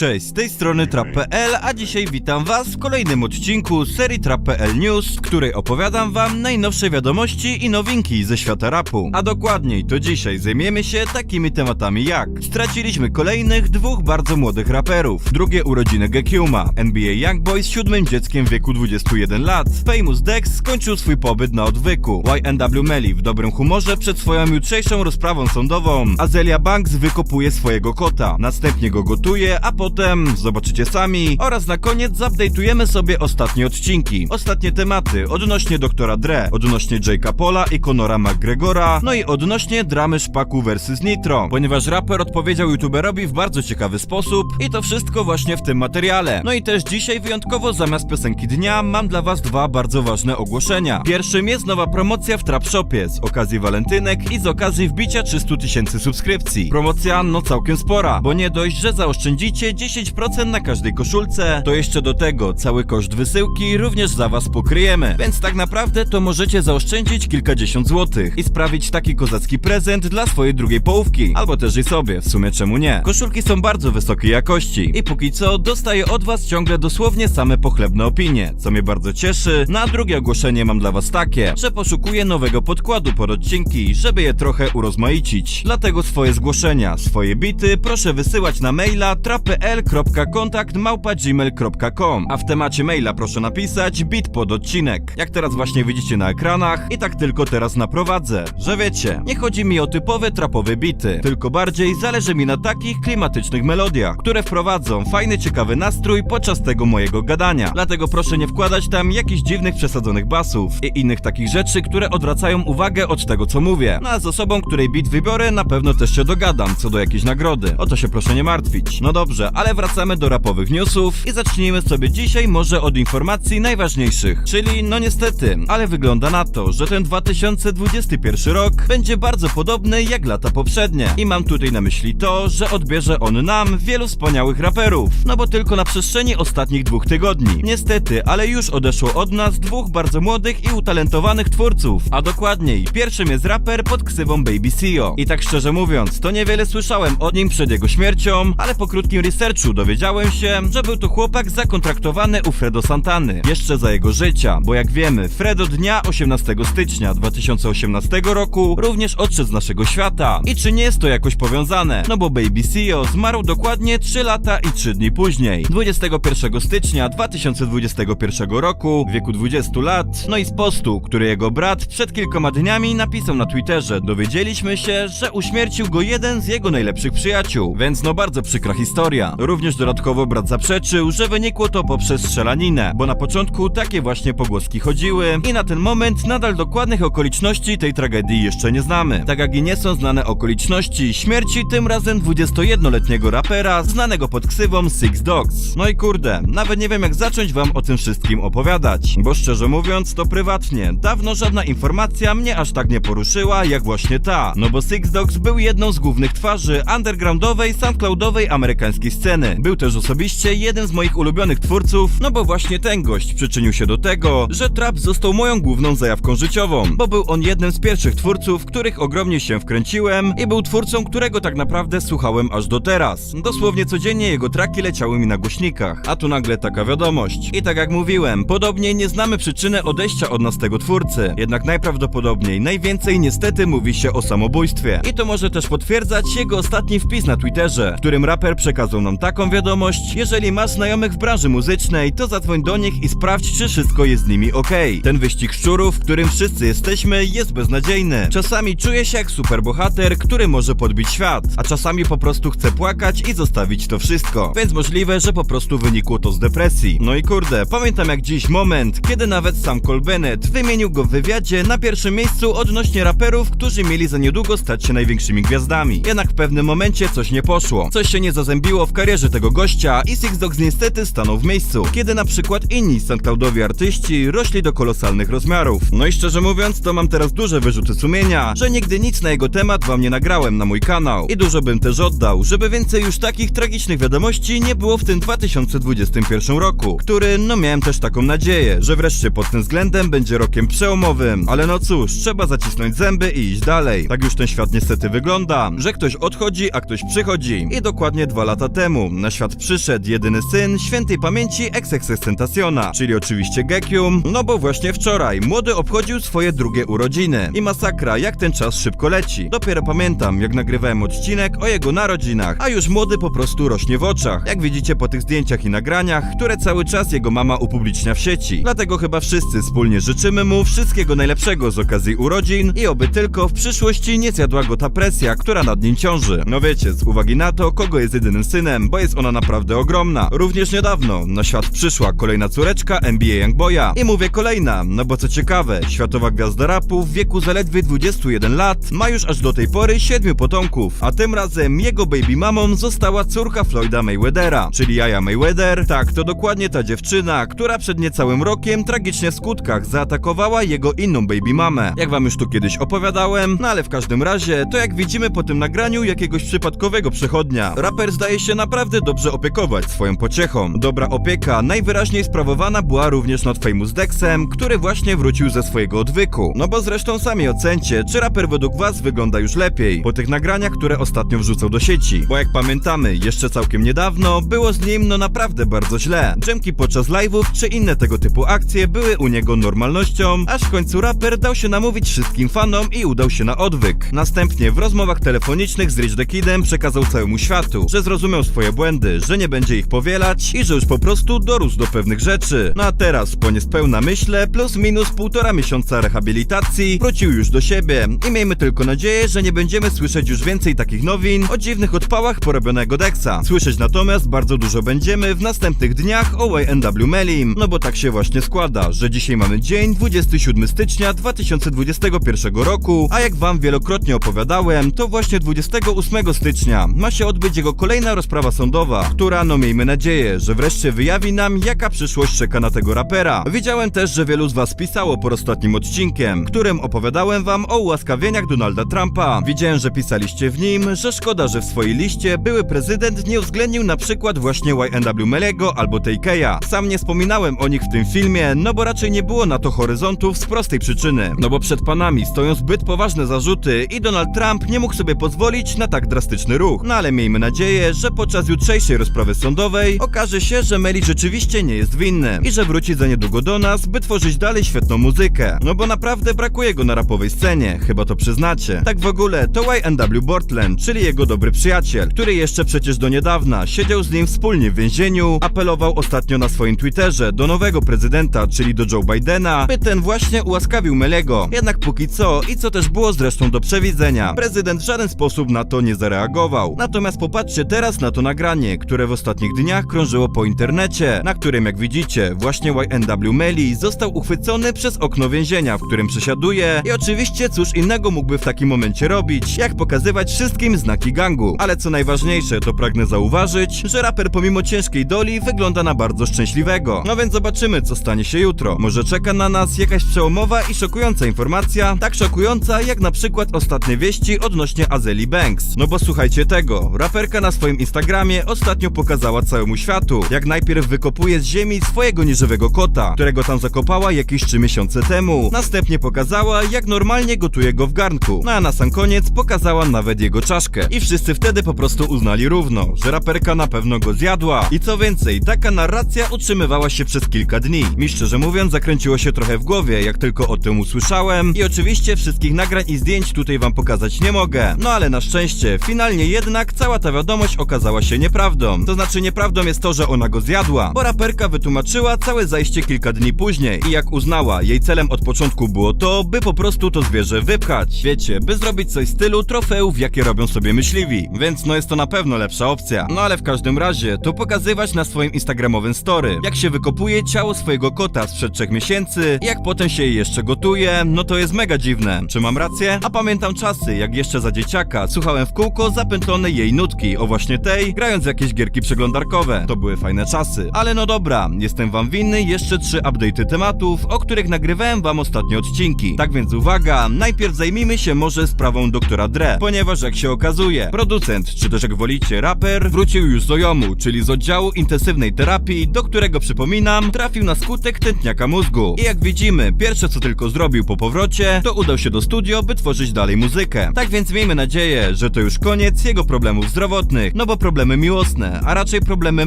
Cześć, z tej strony Trap.pl, a dzisiaj witam was w kolejnym odcinku serii Trap.pl News, w której opowiadam wam najnowsze wiadomości i nowinki ze świata rapu. A dokładniej, to dzisiaj zajmiemy się takimi tematami jak Straciliśmy kolejnych dwóch bardzo młodych raperów, drugie urodziny Gekuma, NBA Youngboy z siódmym dzieckiem w wieku 21 lat, Famous Dex skończył swój pobyt na odwyku, YNW Melly w dobrym humorze przed swoją jutrzejszą rozprawą sądową, Azelia Banks wykopuje swojego kota, następnie go gotuje, a potem, zobaczycie sami, oraz na koniec zupdate'ujemy sobie ostatnie odcinki, ostatnie tematy odnośnie doktora Dre, odnośnie Jake'a Pola i Conora McGregora, no i odnośnie dramy Szpaku vs Nitro, ponieważ raper odpowiedział youtuberowi w bardzo ciekawy sposób i to wszystko właśnie w tym materiale. No i też dzisiaj wyjątkowo zamiast piosenki dnia mam dla was dwa bardzo ważne ogłoszenia. Pierwszym jest nowa promocja w Trap Shopie z okazji walentynek i z okazji wbicia 300 tysięcy subskrypcji. Promocja no całkiem spora, bo nie dość, że zaoszczędzicie 10% na każdej koszulce, to jeszcze do tego cały koszt wysyłki również za was pokryjemy. Więc tak naprawdę to możecie zaoszczędzić kilkadziesiąt złotych i sprawić taki kozacki prezent dla swojej drugiej połówki, albo też i sobie, w sumie czemu nie. Koszulki są bardzo wysokiej jakości i póki co dostaję od was ciągle dosłownie same pochlebne opinie, co mnie bardzo cieszy. Na drugie ogłoszenie mam dla was takie, że poszukuję nowego podkładu pod odcinki, żeby je trochę urozmaicić. Dlatego swoje zgłoszenia, swoje bity proszę wysyłać na maila trapel.kontakt.gmail.com A w temacie maila proszę napisać bit pod odcinek. Jak teraz właśnie widzicie na ekranach i tak tylko teraz naprowadzę. Że wiecie, nie chodzi mi o typowe trapowe bity, tylko bardziej zależy mi na takich klimatycznych melodiach, które wprowadzą fajny, ciekawy nastrój podczas tego mojego gadania. Dlatego proszę nie wkładać tam jakichś dziwnych, przesadzonych basów i innych takich rzeczy, które odwracają uwagę od tego, co mówię. No a z osobą, której bit wybiorę, na pewno też się dogadam co do jakiejś nagrody. O to się proszę nie martwić. No dobrze, ale wracamy do rapowych newsów i zacznijmy sobie dzisiaj może od informacji najważniejszych. Czyli, no niestety, ale wygląda na to, że ten 2021 rok będzie bardzo podobny jak lata poprzednie. I mam tutaj na myśli to, że odbierze on nam wielu wspaniałych raperów. No bo tylko na przestrzeni ostatnich dwóch tygodni. Niestety, ale już odeszło od nas dwóch bardzo młodych i utalentowanych twórców. A dokładniej, pierwszym jest raper pod ksywą Baby CEO. I tak szczerze mówiąc, to niewiele słyszałem o nim przed jego śmiercią, ale po krótkim researchu dowiedziałem się, że był to chłopak zakontraktowany u Fredo Santany. Jeszcze za jego życia, bo jak wiemy, Fredo dnia 18 stycznia 2018 roku również odszedł z naszego świata. I czy nie jest to jakoś powiązane? No bo Baby CEO zmarł dokładnie 3 lata i 3 dni później. 21 stycznia 2021 roku, w wieku 20 lat, no i z postu, który jego brat przed kilkoma dniami napisał na Twitterze, dowiedzieliśmy się, że uśmiercił go jeden z jego najlepszych przyjaciół, więc no bardzo przykra historia. Również dodatkowo brat zaprzeczył, że wynikło to poprzez strzelaninę, bo na początku takie właśnie pogłoski chodziły i na ten moment nadal dokładnych okoliczności tej tragedii jeszcze nie znamy. Tak jak i nie są znane okoliczności śmierci tym razem 21-letniego rapera znanego pod ksywą Six Dogs. No i kurde, nawet nie wiem jak zacząć wam o tym wszystkim opowiadać, bo szczerze mówiąc to prywatnie, dawno żadna informacja mnie aż tak nie poruszyła jak właśnie ta, no bo Six Dogs był jedną z głównych twarzy undergroundowej, soundcloudowej amerykańskiej sceny. Był też osobiście jeden z moich ulubionych twórców, no bo właśnie ten gość przyczynił się do tego, że trap został moją główną zajawką życiową, bo był on jednym z pierwszych twórców, których ogromnie się wkręciłem i był twórcą, którego tak naprawdę słuchałem aż do teraz. Dosłownie codziennie jego traki leciały mi na głośnikach, a tu nagle taka wiadomość. I tak jak mówiłem, podobnie nie znamy przyczyny odejścia od nas tego twórcy, jednak najprawdopodobniej najwięcej niestety mówi się o samobójstwie. I to może też potwierdzać jego ostatni wpis na Twitterze, w którym raper przekazał nam taką wiadomość, jeżeli masz znajomych w branży muzycznej, to zadzwoń do nich i sprawdź, czy wszystko jest z nimi ok. Ten wyścig szczurów, w którym wszyscy jesteśmy, jest beznadziejny. Czasami czuję się jak superbohater, który może podbić świat, a czasami po prostu chcę płakać i zostawić to wszystko. Więc możliwe, że po prostu wynikło to z depresji. No i kurde, pamiętam jak dziś moment, kiedy nawet sam Cole Bennett wymienił go w wywiadzie na pierwszym miejscu odnośnie raperów, którzy mieli za niedługo stać się największymi gwiazdami. Jednak w pewnym momencie coś nie poszło. Coś się nie zazębiło w karierze tego gościa i Six Dogs niestety stanął w miejscu, kiedy na przykład inni soundcloudowi artyści rośli do kolosalnych rozmiarów. No i szczerze mówiąc, to mam teraz duże wyrzuty sumienia, że nigdy nic na jego temat wam nie nagrałem na mój kanał. I dużo bym też oddał, żeby więcej już takich tragicznych wiadomości nie było w tym 2021 roku, który, no miałem też taką nadzieję, że wreszcie pod tym względem będzie rokiem przełomowym. Ale no cóż, trzeba zacisnąć zęby i iść dalej. Tak już ten świat niestety wygląda, że ktoś odchodzi, a ktoś przychodzi. I dokładnie dwa lata temu temu na świat przyszedł jedyny syn świętej pamięci Exexestentaciona, czyli oczywiście Gekium, no bo właśnie wczoraj młody obchodził swoje drugie urodziny. I masakra, jak ten czas szybko leci. Dopiero pamiętam, jak nagrywałem odcinek o jego narodzinach, a już młody po prostu rośnie w oczach. Jak widzicie po tych zdjęciach i nagraniach, które cały czas jego mama upublicznia w sieci. Dlatego chyba wszyscy wspólnie życzymy mu wszystkiego najlepszego z okazji urodzin i oby tylko w przyszłości nie zjadła go ta presja, która nad nim ciąży. No wiecie, z uwagi na to, kogo jest jedynym synem, bo jest ona naprawdę ogromna. Również niedawno na świat przyszła kolejna córeczka NBA Youngboya. I mówię kolejna, no bo co ciekawe, światowa gwiazda rapu w wieku zaledwie 21 lat ma już aż do tej pory siedmiu potomków, a tym razem jego baby mamą została córka Floyda Mayweathera, czyli Jaja Mayweather. Tak, to dokładnie ta dziewczyna, która przed niecałym rokiem tragicznie w skutkach zaatakowała jego inną baby mamę. Jak wam już tu kiedyś opowiadałem, no ale w każdym razie, to jak widzimy po tym nagraniu jakiegoś przypadkowego przechodnia, raper zdaje się naprawdę dobrze opiekować swoją pociechą. Dobra opieka najwyraźniej sprawowana była również nad Famous Dexem, który właśnie wrócił ze swojego odwyku. No bo zresztą sami ocencie, czy raper według was wygląda już lepiej po tych nagraniach, które ostatnio wrzucał do sieci. Bo jak pamiętamy, jeszcze całkiem niedawno było z nim no naprawdę bardzo źle. Dżemki podczas live'ów czy inne tego typu akcje były u niego normalnością, aż w końcu raper dał się namówić wszystkim fanom i udał się na odwyk. Następnie w rozmowach telefonicznych z Rich the Kidem przekazał całemu światu, że zrozumiał swoje błędy, że nie będzie ich powielać i że już po prostu dorósł do pewnych rzeczy. No a teraz, po niespełna myślę, plus minus półtora miesiąca rehabilitacji, wrócił już do siebie i miejmy tylko nadzieję, że nie będziemy słyszeć już więcej takich nowin o dziwnych odpałach porobionego Dexa. Słyszeć natomiast bardzo dużo będziemy w następnych dniach o YNW Melim, no bo tak się właśnie składa, że dzisiaj mamy dzień 27 stycznia 2021 roku, a jak wam wielokrotnie opowiadałem, to właśnie 28 stycznia ma się odbyć jego kolejna rozprawa sądowa, która no miejmy nadzieję, że wreszcie wyjawi nam jaka przyszłość czeka na tego rapera. Widziałem też, że wielu z was pisało po ostatnim odcinkiem, którym opowiadałem wam o ułaskawieniach Donalda Trumpa. Widziałem, że pisaliście w nim, że szkoda, że w swojej liście były prezydent nie uwzględnił na przykład właśnie YNW Melego albo Teikeya. Sam nie wspominałem o nich w tym filmie, no bo raczej nie było na to horyzontów z prostej przyczyny. No bo przed panami stoją zbyt poważne zarzuty i Donald Trump nie mógł sobie pozwolić na tak drastyczny ruch. No ale miejmy nadzieję, że podczas jutrzejszej rozprawy sądowej okaże się, że Meli rzeczywiście nie jest winny i że wróci za niedługo do nas, by tworzyć dalej świetną muzykę. No bo naprawdę brakuje go na rapowej scenie, chyba to przyznacie. Tak w ogóle to YNW Bortland, czyli jego dobry przyjaciel, który jeszcze przecież do niedawna siedział z nim wspólnie w więzieniu, apelował ostatnio na swoim Twitterze do nowego prezydenta, czyli do Joe Bidena, by ten właśnie ułaskawił Melego. Jednak póki co, i co też było zresztą do przewidzenia, prezydent w żaden sposób na to nie zareagował. Natomiast popatrzcie teraz na to nagranie, które w ostatnich dniach krążyło po internecie, na którym jak widzicie, właśnie YNW Meli został uchwycony przez okno więzienia, w którym przesiaduje i oczywiście cóż innego mógłby w takim momencie robić, jak pokazywać wszystkim znaki gangu. Ale co najważniejsze, to pragnę zauważyć, że raper pomimo ciężkiej doli wygląda na bardzo szczęśliwego. No więc zobaczymy, co stanie się jutro. Może czeka na nas jakaś przełomowa i szokująca informacja, tak szokująca jak na przykład ostatnie wieści odnośnie Azeli Banks. No bo słuchajcie tego, raperka na swoim Instagramie ostatnio pokazała całemu światu, jak najpierw wykopuje z ziemi swojego nieżywego kota, którego tam zakopała jakieś 3 miesiące temu. Następnie pokazała, jak normalnie gotuje go w garnku. No a na sam koniec pokazała nawet jego czaszkę. I wszyscy wtedy po prostu uznali równo, że raperka na pewno go zjadła. I co więcej, taka narracja utrzymywała się przez kilka dni. Mi szczerze mówiąc zakręciło się trochę w głowie, jak tylko o tym usłyszałem. I oczywiście wszystkich nagrań i zdjęć tutaj wam pokazać nie mogę. No ale na szczęście, finalnie jednak cała ta wiadomość okazała się nieprawdą. To znaczy nieprawdą jest to, że ona go zjadła, bo raperka wytłumaczyła całe zajście kilka dni później. I jak uznała, jej celem od początku było to, by po prostu to zwierzę wypchać. Wiecie, by zrobić coś w stylu trofeów, jakie robią sobie myśliwi. Więc no jest to na pewno lepsza opcja. No ale w każdym razie, to pokazywać na swoim instagramowym story, jak się wykopuje ciało swojego kota sprzed trzech miesięcy, jak potem się je jeszcze gotuje, no to jest mega dziwne. Czy mam rację? A pamiętam czasy, jak jeszcze za dzieciaka słuchałem w kółko zapętlonej jej nutki, o właśnie tej, grając jakieś gierki przeglądarkowe. To były fajne czasy. Ale no dobra, jestem wam winny jeszcze trzy update'y tematów, o których nagrywałem wam ostatnie odcinki. Tak więc uwaga, najpierw zajmijmy się może sprawą doktora Dre, ponieważ jak się okazuje, producent, czy też jak wolicie raper, wrócił już z Ojomu, czyli z oddziału intensywnej terapii, do którego przypominam, trafił na skutek tętniaka mózgu. I jak widzimy, pierwsze co tylko zrobił po powrocie, to udał się do studio, by tworzyć dalej muzykę. Tak więc miejmy nadzieję, że to już koniec jego problemów zdrowotnych, no bo problemy miłosne, a raczej problemy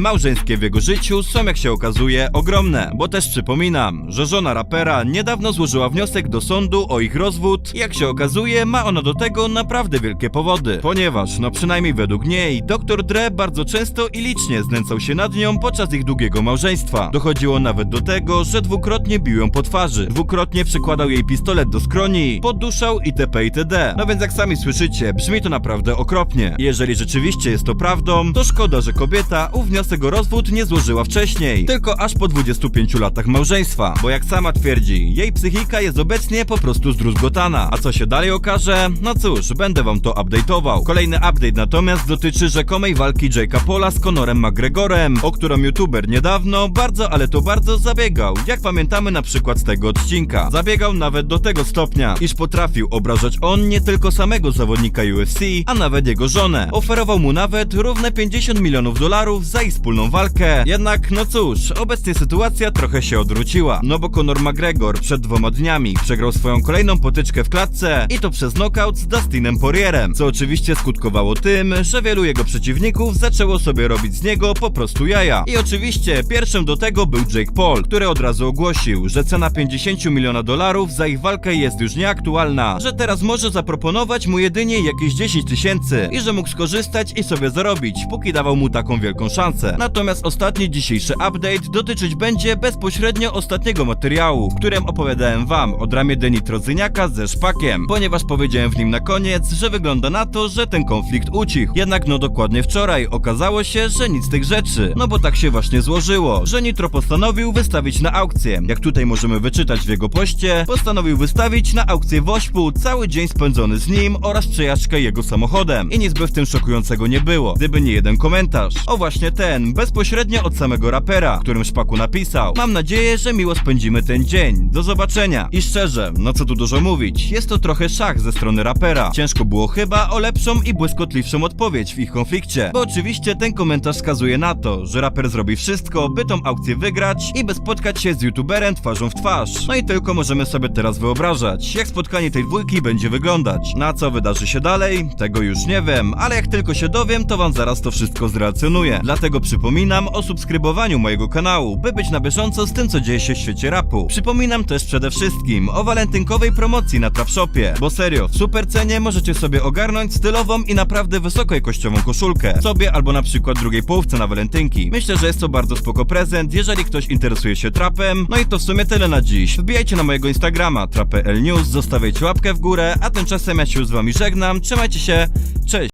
małżeńskie w jego życiu są jak się okazuje ogromne. Bo też przypominam, że żona rapera niedawno złożyła wniosek do sądu o ich rozwód i jak się okazuje ma ona do tego naprawdę wielkie powody. Ponieważ, no przynajmniej według niej, dr Dre bardzo często i licznie znęcał się nad nią podczas ich długiego małżeństwa. Dochodziło nawet do tego, że dwukrotnie bił ją po twarzy, dwukrotnie przykładał jej pistolet do skroni, podduszał itp. itd. No więc jak sami słyszycie, brzmi to naprawdę okropnie. Jeżeli rzeczywiście jest to prawdą, to szkoda, że kobieta ów wniosek o rozwód nie złożyła wcześniej, tylko aż po 25 latach małżeństwa, bo jak sama twierdzi, jej psychika jest obecnie po prostu zdruzgotana. A co się dalej okaże? No cóż, będę wam to update'ował. Kolejny update natomiast dotyczy rzekomej walki Jake'a Paula z Conorem McGregorem, o którą youtuber niedawno bardzo, ale to bardzo zabiegał, jak pamiętamy na przykład z tego odcinka. Zabiegał nawet do tego stopnia, iż potrafił obrażać on nie tylko samego zawodnika UFC, a nawet jego żonę. Oferował mu nawet równe 50 milionów dolarów za ich wspólną walkę. Jednak, no cóż, obecnie sytuacja trochę się odwróciła. No bo Conor McGregor przed dwoma dniami przegrał swoją kolejną potyczkę w klatce i to przez knockout z Dustinem Poirierem, co oczywiście skutkowało tym, że wielu jego przeciwników zaczęło sobie robić z niego po prostu jaja. I oczywiście pierwszym do tego był Jake Paul, który od razu ogłosił, że cena 50 miliona dolarów za ich walkę jest już nieaktualna, że teraz może zaproponować mu jedynie jakieś 10 tysięcy i że mógł skorzystać i sobie zarobić, póki dawał mu taką wielką szansę. Natomiast ostatni dzisiejszy update dotyczyć będzie bezpośrednio ostatniego materiału, w którym opowiadałem wam o dramie Deni Trodzyniaka ze Szpakiem, ponieważ powiedziałem w nim na koniec, że wygląda na to, że ten konflikt ucichł. Jednak no dokładnie wczoraj okazało się, że nic z tych rzeczy, no bo tak się właśnie złożyło, że Nitro postanowił wystawić na aukcję. Jak tutaj możemy wyczytać w jego poście, postanowił wystawić na aukcję Wośpu cały dzień spędzony z nim oraz przejażdżkę jego samochodem. I nic by w tym szokującego nie było, gdyby nie jeden komentarz. O właśnie ten, bezpośrednio od samego rapera, którym Szpaku napisał. Mam nadzieję, że miło spędzimy ten dzień. Do zobaczenia. I szczerze, no co tu dużo mówić, jest to trochę szach ze strony rapera. Ciężko było chyba o lepszą i błyskotliwszą odpowiedź w ich konflikcie, bo oczywiście ten komentarz wskazuje na to, że raper zrobi wszystko, by tą aukcję wygrać i by spotkać się z youtuberem twarzą w twarz. No i tylko możemy sobie teraz wyobrażać, jak spotkanie tej dwójki będzie wyglądać. Na co wydarzy się dalej? Tego już nie wiem, ale jak tylko się dowiem, to wam zaraz to wszystko zrelacjonuję. Dlatego przypominam o subskrybowaniu mojego kanału, by być na bieżąco z tym, co dzieje się w świecie rapu. Przypominam też przede wszystkim o walentynkowej promocji na Trapshopie, bo serio, w super cenie możecie sobie ogarnąć stylową i naprawdę wysokojakościową koszulkę, sobie albo na przykład drugiej połówce na walentynki. Myślę, że jest to bardzo spoko prezent, jeżeli ktoś interesuje się trapem. No i to w sumie tyle na dziś. Wbijajcie na mojego Instagrama trapel news, zostawiajcie łapkę w górę, a tymczasem ja się z wami żegnam. Trzymajcie się, cześć!